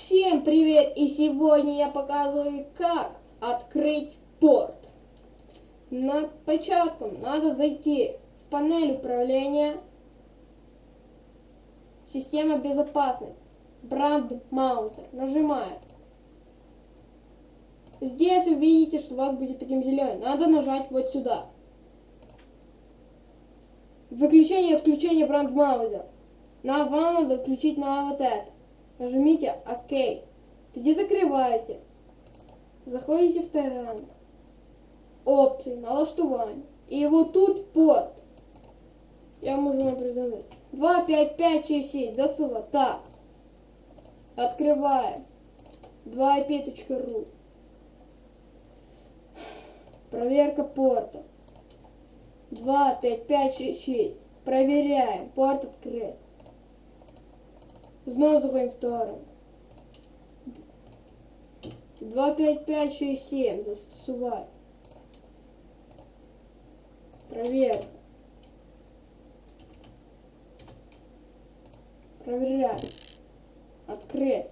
Всем привет! И сегодня я показываю, как открыть порт. На початку надо зайти в панель управления, система безопасности, Brand Mounter. Нажимаем. Здесь вы видите, что у вас будет таким зеленым. Надо нажать вот сюда. Выключение и отключение Brand Mounter. На вам надо включить на вот это. Нажмите ОК. Тоді закриваєте. Заходите в Тарант. Опції, налаштування. І вот тут порт. Я можу вам придумать. 2, 5, 5, 6, 6. Засува. Так. Открываем. 2ip.ru Проверка порта. 2, 5, 5, 6, 6. Проверяем. Порт открыт. Знову заходимо в торрент. 2, 5, 5, 6, 7. Застосувати. Проверка. Проверяем. Открыть.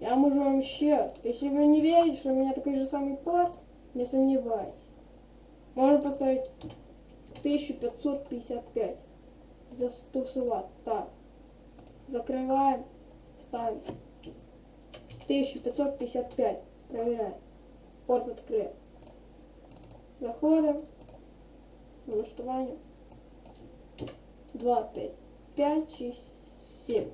Я можу вам ще. Если вы не верите, что у меня такой же самый порт, не сомневайтесь. Можно поставить 1555. Застосувати. Так. Закрываем. Ставим. 1555. Проверяем. Порт открыт. Заходим. Налаштування. 2, 5, 5, 6, 7.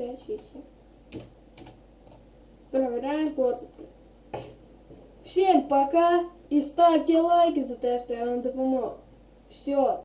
Пять, шесть, семь. Проверяем порт. Всем пока и ставьте лайки за то, что я вам допомог. Все.